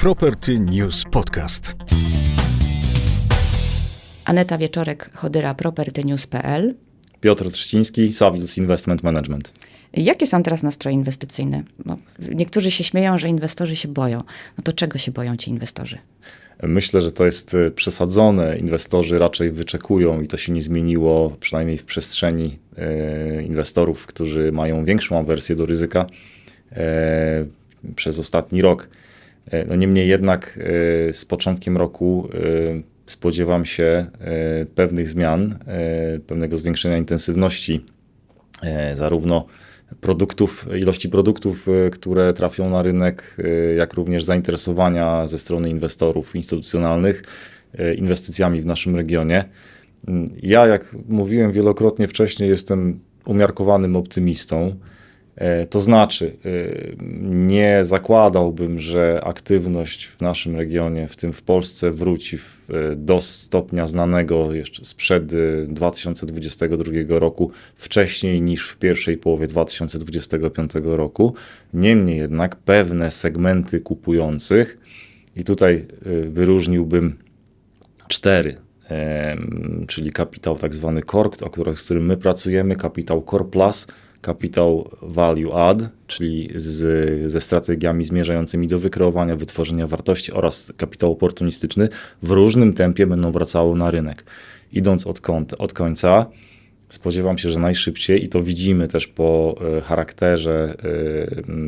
Property News Podcast. Aneta Wieczorek, Chodyra, propertynews.pl. Piotr Trzciński, Savills Investment Management. Jakie są teraz nastroje inwestycyjne? Bo niektórzy się śmieją, że inwestorzy się boją. No to czego się boją ci inwestorzy? Myślę, że to jest e, przesadzone. Inwestorzy raczej wyczekują i to się nie zmieniło, przynajmniej w przestrzeni e, inwestorów, którzy mają większą awersję do ryzyka e, przez ostatni rok. E, no niemniej jednak e, z początkiem roku e, spodziewam się pewnych zmian, pewnego zwiększenia intensywności zarówno produktów, ilości produktów, które trafią na rynek, jak również zainteresowania ze strony inwestorów instytucjonalnych inwestycjami w naszym regionie. Mm, Ja, jak mówiłem wielokrotnie wcześniej, jestem umiarkowanym optymistą. E, To znaczy, e, nie zakładałbym, że aktywność w naszym regionie, w tym w Polsce, wróci e, do stopnia znanego jeszcze sprzed e, 2022 roku, wcześniej niż w pierwszej połowie 2025 roku. Niemniej jednak pewne segmenty kupujących, i tutaj wyróżniłbym cztery, czyli kapitał tak zwany którym, z którym my pracujemy, kapitał core plus, kapitał value add, czyli z, ze strategiami zmierzającymi do wykreowania, wytworzenia wartości oraz kapitał oportunistyczny w różnym tempie będą wracały na rynek. Idąc od, kąt, od końca, spodziewam się, że najszybciej i to widzimy też po e, charakterze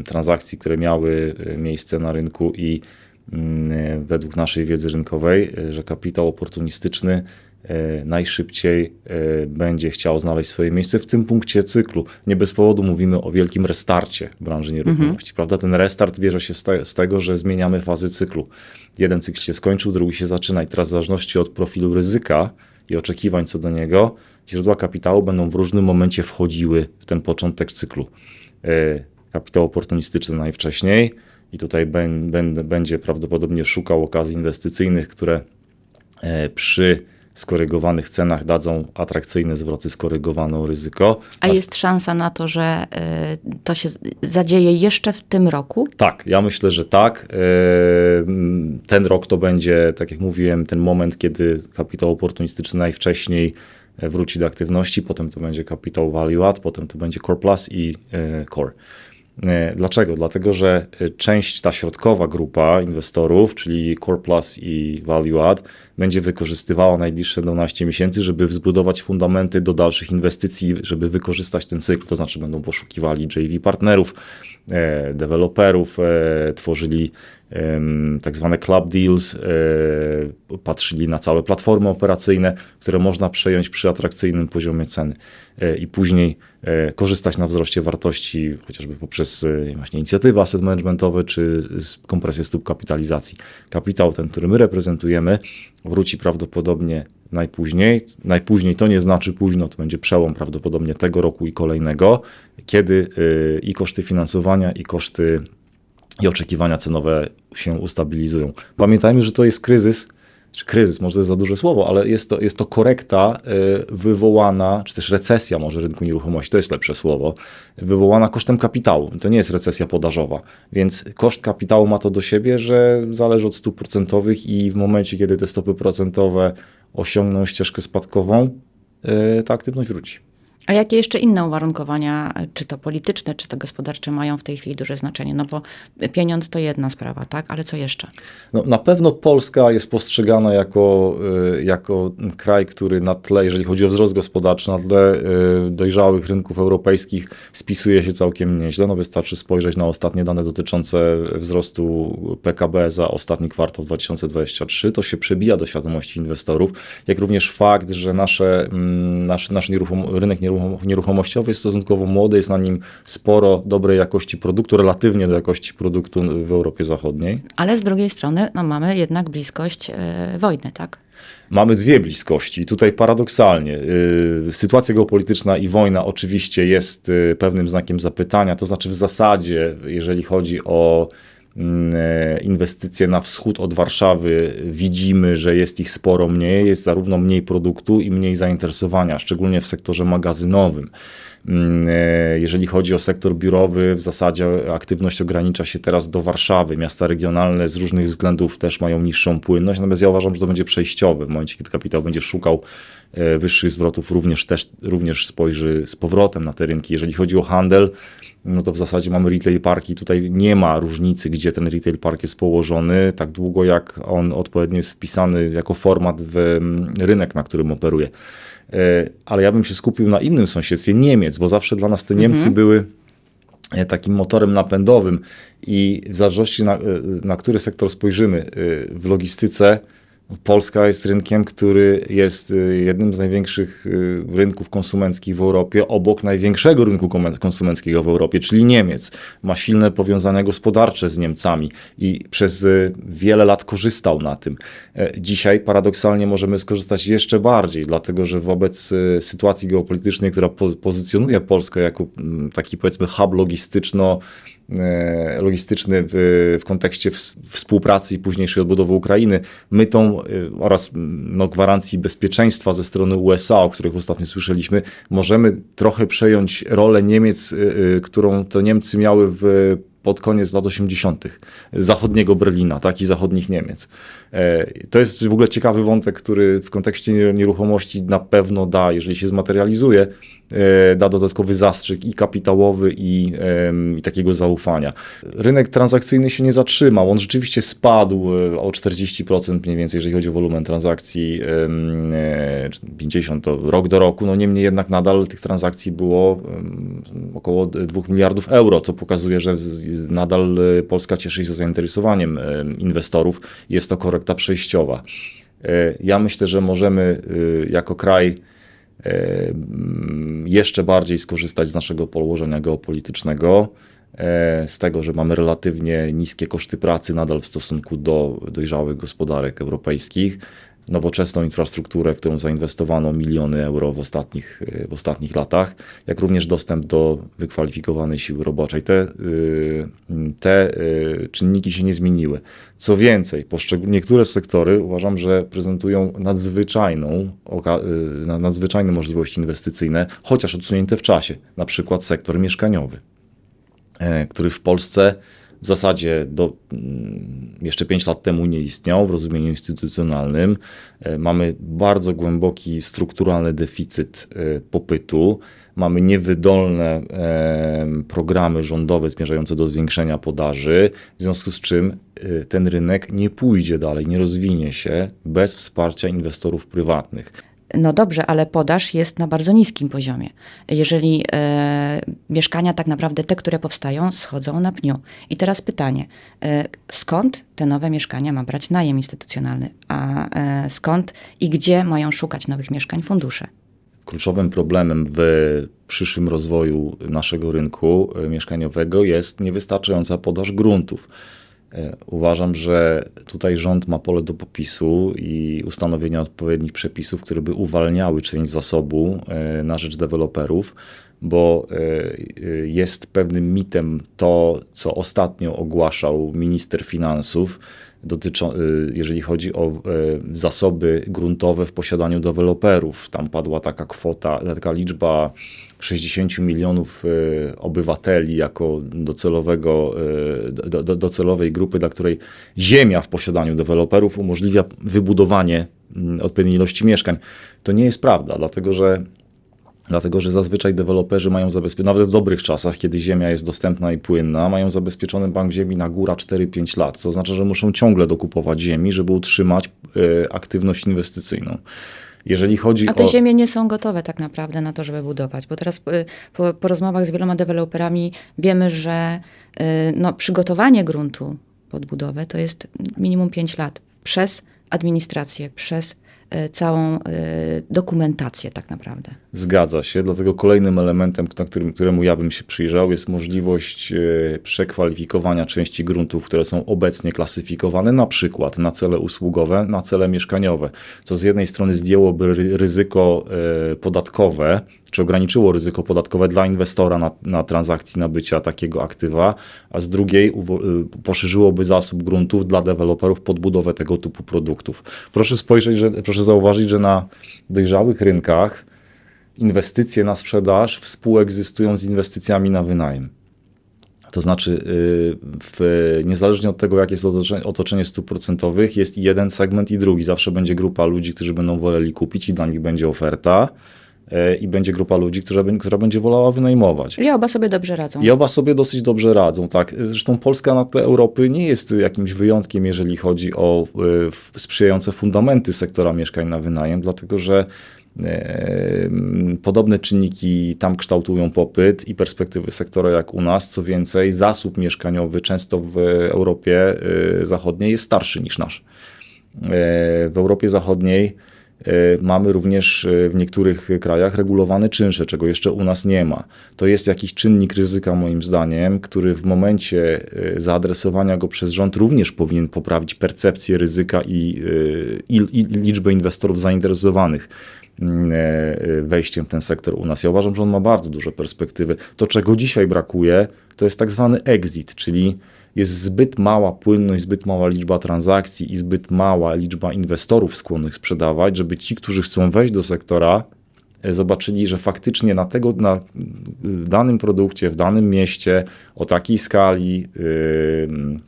e, transakcji, które miały e, miejsce na rynku i mm, według naszej wiedzy rynkowej, że kapitał oportunistyczny najszybciej e, będzie chciał znaleźć swoje miejsce w tym punkcie cyklu. Nie bez powodu mówimy o wielkim restarcie branży nieruchomości, prawda? Ten restart bierze się z, te, z tego, że zmieniamy fazy cyklu. Jeden cykl się skończył, drugi się zaczyna i teraz w zależności od profilu ryzyka i oczekiwań co do niego, źródła kapitału będą w różnym momencie wchodziły w ten początek cyklu. E, Kapitał oportunistyczny najwcześniej i tutaj ben, ben, będzie prawdopodobnie szukał okazji inwestycyjnych, które e, przy skorygowanych cenach dadzą atrakcyjne zwroty skorygowaną ryzyko. A jest szansa na to, że y, to się zadzieje jeszcze w tym roku? Tak, ja myślę, że tak. Mm, Ten rok to będzie, tak jak mówiłem, ten moment, kiedy kapitał oportunistyczny najwcześniej e, wróci do aktywności, potem to będzie kapitał value add, potem to będzie core plus i e, core. E, Dlaczego? Dlatego, że część, ta środkowa grupa inwestorów, czyli Core Plus i Value Add, będzie wykorzystywała najbliższe 12 miesięcy, żeby zbudować fundamenty do dalszych inwestycji, żeby wykorzystać ten cykl. To znaczy, będą poszukiwali JV partnerów, e, deweloperów, e, tworzyli tak zwane club deals, e, patrzyli na całe platformy operacyjne, które można przejąć przy atrakcyjnym poziomie ceny i później korzystać na wzroście wartości, chociażby poprzez właśnie inicjatywy asset managementowe czy kompresję stóp kapitalizacji. Kapitał ten, który my reprezentujemy, wróci prawdopodobnie najpóźniej. Najpóźniej to nie znaczy późno, to będzie przełom prawdopodobnie tego roku i kolejnego, kiedy e, i koszty finansowania, i koszty i oczekiwania cenowe się ustabilizują. Pamiętajmy, że to jest kryzys, czy kryzys, może to jest za duże słowo, ale jest to, jest to korekta y, wywołana, czy też recesja może rynku nieruchomości, to jest lepsze słowo, wywołana kosztem kapitału. To nie jest recesja podażowa, więc koszt kapitału ma to do siebie, że zależy od stóp procentowych i w momencie, kiedy te stopy procentowe osiągną ścieżkę spadkową, y, ta aktywność wróci. A jakie jeszcze inne uwarunkowania, czy to polityczne, czy to gospodarcze, mają w tej chwili duże znaczenie? No bo pieniądz to jedna sprawa, tak? Ale co jeszcze? No, na pewno Polska jest postrzegana jako, y, jako kraj, który na tle, jeżeli chodzi o wzrost gospodarczy, na tle y, dojrzałych rynków europejskich spisuje się całkiem nieźle. No, wystarczy spojrzeć na ostatnie dane dotyczące wzrostu PKB za ostatni kwartał 2023. To się przebija do świadomości inwestorów, jak również fakt, że nasze, mm, nasz, nasz nieruchom, rynek nieruchom, nieruchomościowy jest stosunkowo młody, jest na nim sporo dobrej jakości produktu, relatywnie do jakości produktu w Europie Zachodniej. Ale z drugiej strony, no mamy jednak bliskość y, wojny, tak? Mamy dwie bliskości. Tutaj paradoksalnie y, sytuacja geopolityczna i wojna oczywiście jest y, pewnym znakiem zapytania. To znaczy, w zasadzie, jeżeli chodzi o inwestycje na wschód od Warszawy, widzimy, że jest ich sporo mniej, jest zarówno mniej produktu i mniej zainteresowania, szczególnie w sektorze magazynowym. Mm, e, Jeżeli chodzi o sektor biurowy, w zasadzie aktywność ogranicza się teraz do Warszawy. Miasta regionalne z różnych względów też mają niższą płynność, natomiast ja uważam, że to będzie przejściowe. W momencie, kiedy kapitał będzie szukał e, wyższych zwrotów, również też również spojrzy z powrotem na te rynki. Jeżeli chodzi o handel, no to w zasadzie mamy retail parki. Tutaj nie ma różnicy, gdzie ten retail park jest położony, tak długo jak on odpowiednio jest wpisany jako format w mm, rynek, na którym operuje. E, Ale ja bym się skupił na innym sąsiedztwie Niemiec, bo zawsze dla nas te Niemcy były e, takim motorem napędowym i w zależności na, e, na który sektor spojrzymy w logistyce, Polska jest rynkiem, który jest e, jednym z największych e, rynków konsumenckich w Europie, obok największego rynku konsumenckiego w Europie, czyli Niemiec. Ma silne powiązania gospodarcze z Niemcami i przez e, wiele lat korzystał na tym. E, Dzisiaj paradoksalnie możemy skorzystać jeszcze bardziej, dlatego że wobec sytuacji geopolitycznej, która po- pozycjonuje Polskę jako mm, taki powiedzmy hub logistyczno logistyczny w, kontekście współpracy i późniejszej odbudowy Ukrainy, my tą e, oraz no, gwarancji bezpieczeństwa ze strony USA, o których ostatnio słyszeliśmy, możemy trochę przejąć rolę Niemiec, e, e, którą to Niemcy miały w pod koniec lat 80. zachodniego Berlina, tak i zachodnich Niemiec. E, To jest w ogóle ciekawy wątek, który w kontekście nie- nieruchomości na pewno da, jeżeli się zmaterializuje, e, da dodatkowy zastrzyk i kapitałowy, i, i takiego zaufania. Rynek transakcyjny się nie zatrzymał. On rzeczywiście spadł e, o 40% mniej więcej, jeżeli chodzi o wolumen transakcji, em, e, 50 to rok do roku. No niemniej jednak nadal tych transakcji było około 2 miliardów euro, co pokazuje, że nadal Polska cieszy się zainteresowaniem em, inwestorów. Jest to korekta przejściowa. E, Ja myślę, że możemy e, jako kraj e, mm, jeszcze bardziej skorzystać z naszego położenia geopolitycznego, z tego, że mamy relatywnie niskie koszty pracy nadal w stosunku do dojrzałych gospodarek europejskich, nowoczesną infrastrukturę, w którą zainwestowano miliony euro w ostatnich, e, w ostatnich latach, jak również dostęp do wykwalifikowanej siły roboczej. Te, y, te y, czynniki się nie zmieniły. Co więcej, niektóre sektory uważam, że prezentują nadzwyczajną, y, nadzwyczajne możliwości inwestycyjne, chociaż odsunięte w czasie, na przykład sektor mieszkaniowy e, który w Polsce w zasadzie do mm, jeszcze 5 lat temu nie istniał w rozumieniu instytucjonalnym. E, Mamy bardzo głęboki strukturalny deficyt e, popytu. Mamy niewydolne programy rządowe zmierzające do zwiększenia podaży, w związku z czym e, ten rynek nie pójdzie dalej, nie rozwinie się bez wsparcia inwestorów prywatnych. No dobrze, ale podaż jest na bardzo niskim poziomie. Jeżeli e, mieszkania tak naprawdę te, które powstają, schodzą na pniu. I teraz pytanie, e, skąd te nowe mieszkania ma brać najem instytucjonalny, a e, skąd i gdzie mają szukać nowych mieszkań fundusze? Kluczowym problemem w przyszłym rozwoju naszego rynku e, mieszkaniowego jest niewystarczająca podaż gruntów. E, Uważam, że tutaj rząd ma pole do popisu i ustanowienia odpowiednich przepisów, które by uwalniały część zasobu e, na rzecz deweloperów, bo e, jest pewnym mitem to, co ostatnio ogłaszał minister finansów, dotyczą, y, jeżeli chodzi o e, zasoby gruntowe w posiadaniu deweloperów. Tam padła taka kwota, taka liczba 60 milionów e, obywateli jako docelowego, e, do, do, docelowej grupy, dla której ziemia w posiadaniu deweloperów umożliwia wybudowanie mm, odpowiedniej ilości mieszkań. To nie jest prawda, dlatego że Dlatego, że zazwyczaj deweloperzy mają zabezpieczone, nawet w dobrych czasach, kiedy ziemia jest dostępna i płynna, mają zabezpieczony bank ziemi na góra 4-5 lat. Co oznacza, że muszą ciągle dokupować ziemi, żeby utrzymać e, aktywność inwestycyjną. Jeżeli chodzi A te o. ziemie nie są gotowe tak naprawdę na to, żeby budować, bo teraz y, po, po rozmowach z wieloma deweloperami wiemy, że y, no, przygotowanie gruntu pod budowę to jest minimum 5 lat przez administrację, przez y, całą y, dokumentację tak naprawdę. Zgadza się, dlatego kolejnym elementem, na którym, któremu ja bym się przyjrzał, jest możliwość e, przekwalifikowania części gruntów, które są obecnie klasyfikowane na przykład na cele usługowe, na cele mieszkaniowe, co z jednej strony zdjęłoby ry- ryzyko e, podatkowe, czy ograniczyło ryzyko podatkowe dla inwestora na, na transakcji nabycia takiego aktywa, a z drugiej y, poszerzyłoby zasób gruntów dla deweloperów pod budowę tego typu produktów. Proszę spojrzeć, że, proszę zauważyć, że na dojrzałych rynkach inwestycje na sprzedaż współegzystują z inwestycjami na wynajem. To znaczy, y, w, niezależnie od tego, jakie jest otoczenie, otoczenie stóp procentowych, jest jeden segment i drugi. Zawsze będzie grupa ludzi, którzy będą woleli kupić i dla nich będzie oferta. Y, I będzie grupa ludzi, która, która będzie wolała wynajmować. I oba sobie dobrze radzą. I oba sobie dosyć dobrze radzą, tak. Zresztą Polska na tle Europy nie jest jakimś wyjątkiem, jeżeli chodzi o w- sprzyjające fundamenty sektora mieszkań na wynajem, dlatego że e, podobne czynniki tam kształtują popyt i perspektywy sektora jak u nas. Co więcej, zasób mieszkaniowy często w Europie Zachodniej jest starszy niż nasz. E, W Europie Zachodniej e, mamy również e, w niektórych krajach regulowane czynsze, czego jeszcze u nas nie ma. To jest jakiś czynnik ryzyka, moim zdaniem, który w momencie e, zaadresowania go przez rząd również powinien poprawić percepcję ryzyka i, e, i, i liczbę inwestorów zainteresowanych mm, e, wejściem w ten sektor u nas. Ja uważam, że on ma bardzo duże perspektywy. To, czego dzisiaj brakuje, to jest tak zwany exit, czyli jest zbyt mała płynność, zbyt mała liczba transakcji i zbyt mała liczba inwestorów skłonnych sprzedawać, żeby ci, którzy chcą wejść do sektora, e, zobaczyli, że faktycznie na tego, na y, danym produkcie, w danym mieście, o takiej skali, yy,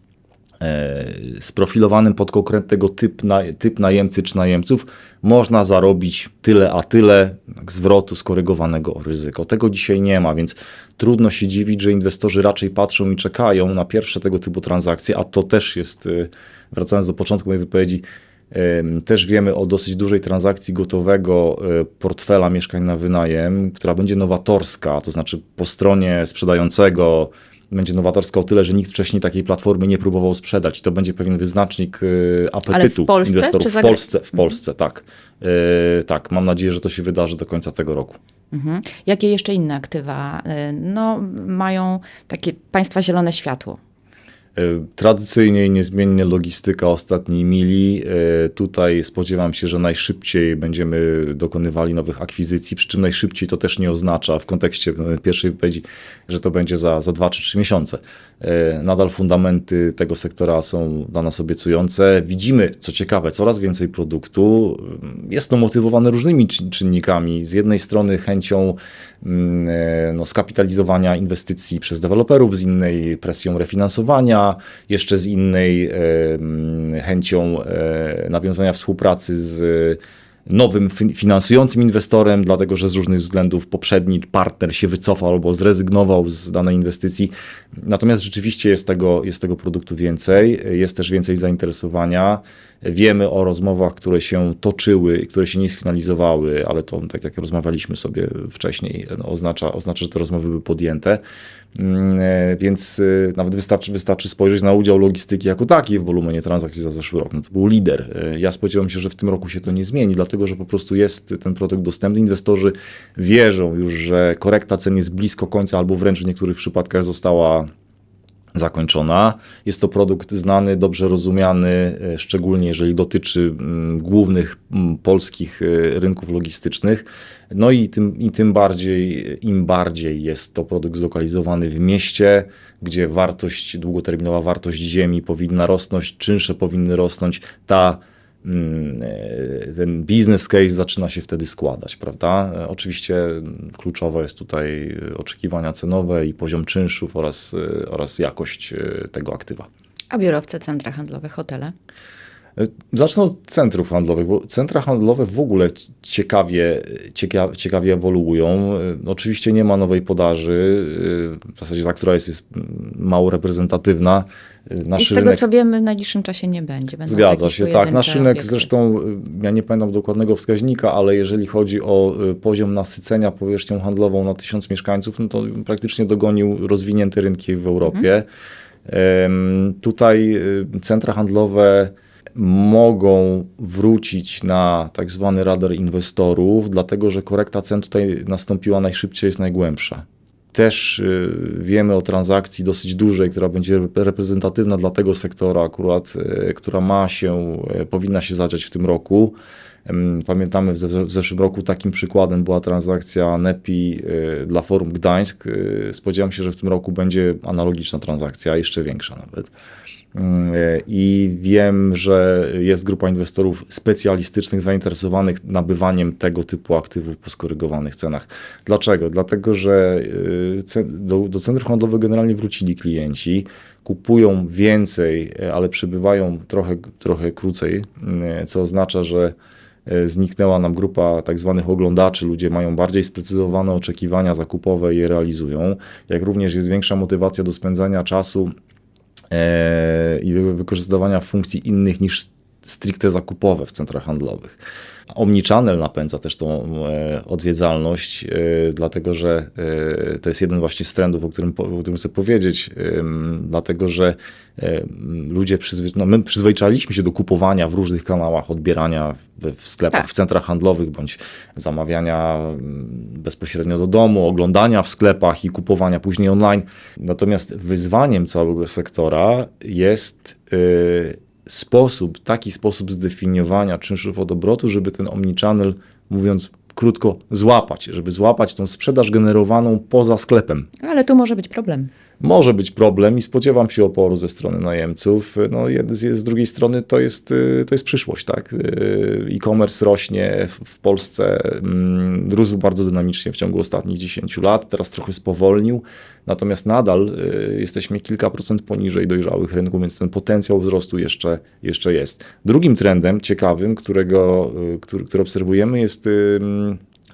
sprofilowanym pod konkretnego typ, typ najemcy czy najemców, można zarobić tyle a tyle tak, zwrotu skorygowanego o ryzyko. Tego dzisiaj nie ma, więc trudno się dziwić, że inwestorzy raczej patrzą i czekają na pierwsze tego typu transakcje, a to też jest, y, wracając do początku mojej wypowiedzi, Też wiemy o dosyć dużej transakcji gotowego y, portfela mieszkań na wynajem, która będzie nowatorska, to znaczy po stronie sprzedającego będzie nowatorska o tyle, że nikt wcześniej takiej platformy nie próbował sprzedać. I to będzie pewien wyznacznik y, apetytu Polsce, inwestorów w Polsce. W Polsce, tak. Y, Tak, mam nadzieję, że to się wydarzy do końca tego roku. Mhm. Jakie jeszcze inne aktywa y, no, mają takie państwa zielone światło? Y, Tradycyjnie i niezmiennie logistyka ostatniej mili. Y, Tutaj spodziewam się, że najszybciej będziemy dokonywali nowych akwizycji, przy czym najszybciej to też nie oznacza w kontekście y, pierwszej wypowiedzi, że to będzie za, za 2 czy 3 miesiące. Y, Nadal fundamenty tego sektora są dla nas obiecujące. Widzimy, co ciekawe, coraz więcej produktu. Jest to motywowane różnymi czyn- czynnikami. Z jednej strony chęcią e, no, skapitalizowania inwestycji przez deweloperów, z innej presją refinansowania, jeszcze z innej e, mm, chęcią e, nawiązania współpracy z nowym fin- finansującym inwestorem, dlatego że z różnych względów poprzedni partner się wycofał albo zrezygnował z danej inwestycji. Natomiast rzeczywiście jest tego, jest tego produktu więcej, jest też więcej zainteresowania. Wiemy o rozmowach, które się toczyły które się nie sfinalizowały, ale to, tak jak rozmawialiśmy sobie wcześniej, no, oznacza, oznacza, że te rozmowy były podjęte. Mm, e, Więc e, nawet wystarczy, wystarczy spojrzeć na udział logistyki jako takiej w wolumenie transakcji za zeszły rok. No to był lider. E, Ja spodziewam się, że w tym roku się to nie zmieni, dlatego że po prostu jest ten produkt dostępny. Inwestorzy wierzą już, że korekta cen jest blisko końca albo wręcz w niektórych przypadkach została zakończona. Jest to produkt znany, dobrze rozumiany, e, szczególnie jeżeli dotyczy mm, głównych mm, polskich e, rynków logistycznych. No i tym, i tym bardziej, im bardziej jest to produkt zlokalizowany w mieście, gdzie wartość, długoterminowa wartość ziemi powinna rosnąć, czynsze powinny rosnąć, ta e, ten business case zaczyna się wtedy składać, prawda? E, Oczywiście mm, kluczowe jest tutaj e, oczekiwania cenowe i poziom czynszów oraz, e, oraz jakość e, tego aktywa. A biurowce, centra handlowe, hotele? E, Zacznę od centrów handlowych, bo centra handlowe w ogóle ciekawie, cieka, ciekawie ewoluują. E, Oczywiście nie ma nowej podaży, e, w zasadzie ta, która jest, jest mało reprezentatywna. Nasz I z tego, rynek- co wiemy, w najbliższym czasie nie będzie. Będą Zgadza się, tak. Nasz rynek obiekty. zresztą, ja nie pamiętam dokładnego wskaźnika, ale jeżeli chodzi o poziom nasycenia powierzchnią handlową na tysiąc mieszkańców, no to praktycznie dogonił rozwinięte rynki w Europie. Em, Tutaj centra handlowe mogą wrócić na tak zwany radar inwestorów, dlatego że korekta cen tutaj nastąpiła najszybciej, jest najgłębsza. Też y, wiemy o transakcji dosyć dużej, która będzie rep- reprezentatywna dla tego sektora, akurat, y, która ma się, y, powinna się zadziać w tym roku. Pamiętamy w w zeszłym roku takim przykładem była transakcja NEPI dla Forum Gdańsk. Spodziewam się, że w tym roku będzie analogiczna transakcja, jeszcze większa nawet. Mm, e, I wiem, że jest grupa inwestorów specjalistycznych zainteresowanych nabywaniem tego typu aktywów po skorygowanych cenach. Dlaczego? Dlatego, że y, do, do centrów handlowych generalnie wrócili klienci, kupują więcej, e, ale przybywają trochę, trochę krócej, mm, co oznacza, że e, zniknęła nam grupa tak zwanych oglądaczy. Ludzie mają bardziej sprecyzowane oczekiwania zakupowe i je realizują. Jak również jest większa motywacja do spędzania czasu e, i wy- wykorzystywania funkcji innych niż stricte zakupowe w centrach handlowych. Omnichannel napędza też tą e, odwiedzalność, e, dlatego że e, to jest jeden właśnie z trendów, o którym, o którym chcę powiedzieć, dlatego że ludzie przyzwy... no, my przyzwyczailiśmy się do kupowania w różnych kanałach, odbierania w, w sklepach, Tak. w centrach handlowych, bądź zamawiania mm, bezpośrednio do domu, oglądania w sklepach i kupowania później online. Natomiast wyzwaniem całego sektora jest y, sposób, taki sposób zdefiniowania czynszów od obrotu, żeby ten omnichannel, mówiąc krótko, złapać, żeby złapać tą sprzedaż generowaną poza sklepem. Ale tu może być problem. Może być problem i spodziewam się oporu ze strony najemców. No, z, z drugiej strony to jest, y, to jest przyszłość. Tak? Y, E-commerce rośnie w, w Polsce, mm, rósł bardzo dynamicznie w ciągu ostatnich 10 lat, teraz trochę spowolnił, natomiast nadal y, jesteśmy kilka procent poniżej dojrzałych rynków, więc ten potencjał wzrostu jeszcze, jeszcze jest. Drugim trendem ciekawym, którego, y, który, który obserwujemy jest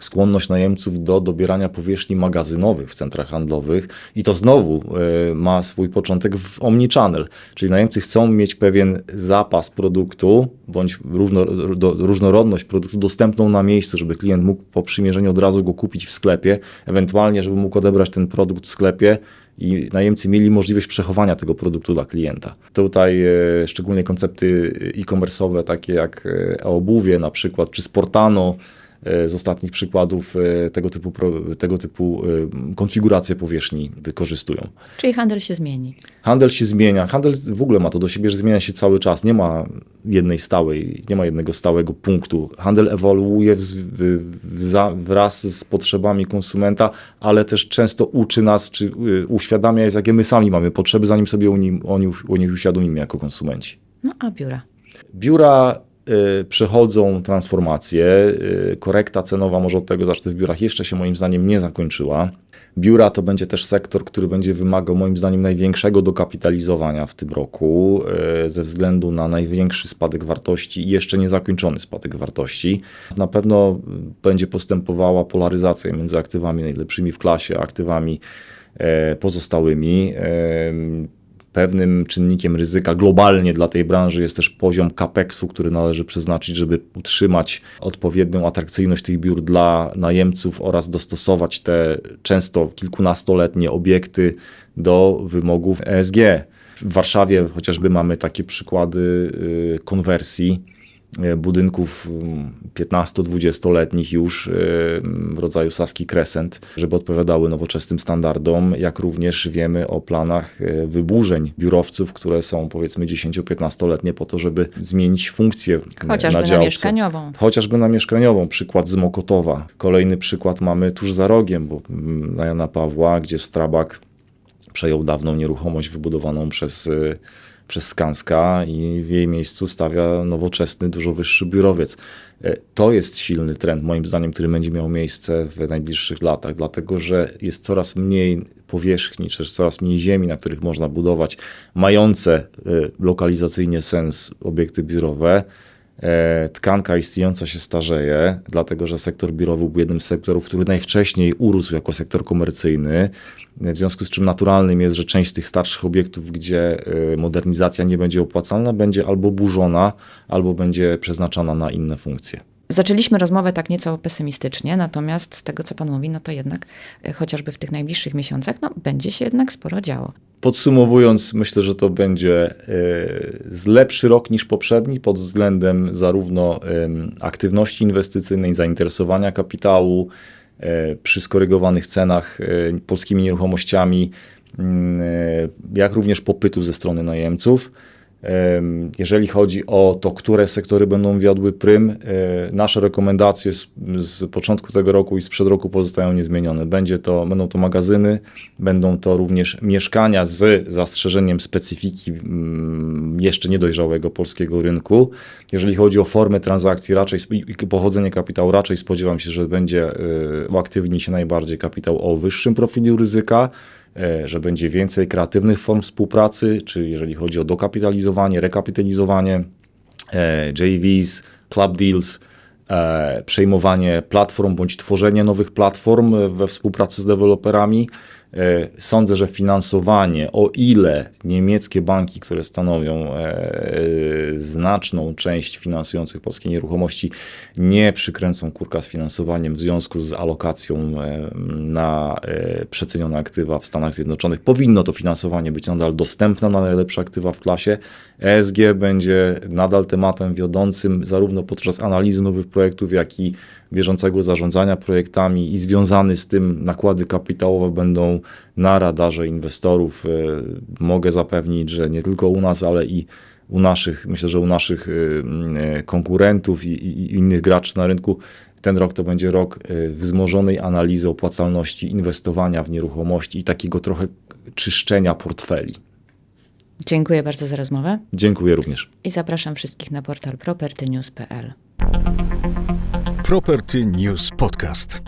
skłonność najemców do dobierania powierzchni magazynowych w centrach handlowych i to znowu y, ma swój początek w omnichannel, czyli najemcy chcą mieć pewien zapas produktu bądź równo, różnorodność produktu dostępną na miejscu, żeby klient mógł po przymierzeniu od razu go kupić w sklepie, ewentualnie żeby mógł odebrać ten produkt w sklepie i najemcy mieli możliwość przechowania tego produktu dla klienta. Tutaj e, szczególnie koncepty e-commerce'owe takie jak e, obuwie na przykład, czy Sportano, e, z ostatnich przykładów e, tego typu, tego typu e, konfiguracje powierzchni wykorzystują. Czyli handel się zmieni. Handel się zmienia. Handel w ogóle ma to do siebie, że zmienia się cały czas. Nie ma jednej stałej, nie ma jednego stałego punktu. Handel ewoluuje w, w, wraz z potrzebami konsumenta, ale też często uczy nas, czy uświadamia, jakie my sami mamy potrzeby, zanim sobie o, nim, o, nich, o nich uświadomimy jako konsumenci. No a biura. Biura przechodzą transformację. y, Korekta cenowa, może od tego zacznę w biurach, jeszcze się moim zdaniem nie zakończyła. Biura to będzie też sektor, który będzie wymagał moim zdaniem największego dokapitalizowania w tym roku y, ze względu na największy spadek wartości i jeszcze niezakończony spadek wartości. Na pewno y, będzie postępowała polaryzacja między aktywami najlepszymi w klasie, a aktywami e, pozostałymi. Pewnym czynnikiem ryzyka globalnie dla tej branży jest też poziom capexu, który należy przeznaczyć, żeby utrzymać odpowiednią atrakcyjność tych biur dla najemców oraz dostosować te często kilkunastoletnie obiekty do wymogów ESG. W Warszawie chociażby mamy takie przykłady y, konwersji budynków mm, 15-20-letnich już y, w rodzaju Saski Crescent, żeby odpowiadały nowoczesnym standardom, jak również wiemy o planach y, wyburzeń biurowców, które są powiedzmy 10-15-letnie po to, żeby zmienić funkcję Chociażby na na, mieszkaniową. Chociażby na mieszkaniową, przykład z Mokotowa. Kolejny przykład mamy tuż za rogiem, bo mm, na Jana Pawła, gdzie Strabak przejął dawną nieruchomość wybudowaną przez, przez Skanska i w jej miejscu stawia nowoczesny, dużo wyższy biurowiec. E, To jest silny trend, moim zdaniem, który będzie miał miejsce w najbliższych latach, dlatego że jest coraz mniej powierzchni, czy też coraz mniej ziemi, na których można budować mające y, lokalizacyjnie sens obiekty biurowe. E, Tkanka istniejąca się starzeje, dlatego że sektor biurowy był jednym z sektorów, który najwcześniej urósł jako sektor komercyjny. W związku z czym naturalnym jest, że część tych starszych obiektów, gdzie y, modernizacja nie będzie opłacalna, będzie albo burzona, albo będzie przeznaczana na inne funkcje. Zaczęliśmy rozmowę tak nieco pesymistycznie, natomiast z tego, co Pan mówi, no to jednak e, chociażby w tych najbliższych miesiącach, no będzie się jednak sporo działo. Podsumowując, myślę, że to będzie y, lepszy rok niż poprzedni pod względem zarówno aktywności inwestycyjnej, zainteresowania kapitału y, przy skorygowanych cenach y, polskimi nieruchomościami, y, jak również popytu ze strony najemców. Jeżeli chodzi o to, które sektory będą wiodły prym, e, nasze rekomendacje z, z początku tego roku i sprzed roku pozostają niezmienione. Będzie to, będą to magazyny, będą to również mieszkania z zastrzeżeniem specyfiki mm, jeszcze niedojrzałego polskiego rynku. Jeżeli chodzi o formę transakcji raczej i pochodzenie kapitału, raczej spodziewam się, że będzie y, uaktywni się najbardziej kapitał o wyższym profilu ryzyka, e, że będzie więcej kreatywnych form współpracy, czy jeżeli chodzi o dokapitalizowanie, rekapitalizowanie, e, JVs, club deals, e, przejmowanie platform bądź tworzenie nowych platform e, we współpracy z deweloperami. E, Sądzę, że finansowanie, o ile niemieckie banki, które stanowią e, znaczną część finansujących polskie nieruchomości, nie przykręcą kurka z finansowaniem w związku z alokacją e, na przecenione aktywa w Stanach Zjednoczonych, powinno to finansowanie być nadal dostępne na najlepsze aktywa w klasie. ESG będzie nadal tematem wiodącym zarówno podczas analizy nowych projektów, jak i bieżącego zarządzania projektami i związane z tym nakłady kapitałowe będą na radarze inwestorów. E, Mogę zapewnić, że nie tylko u nas, ale i u naszych, myślę, że u naszych y, y, konkurentów i, i, innych graczy na rynku. Ten rok to będzie rok wzmożonej analizy opłacalności inwestowania w nieruchomości i takiego trochę czyszczenia portfeli. Dziękuję bardzo za rozmowę Dziękuję również. i zapraszam wszystkich na portal propertynews.pl. Property News Podcast.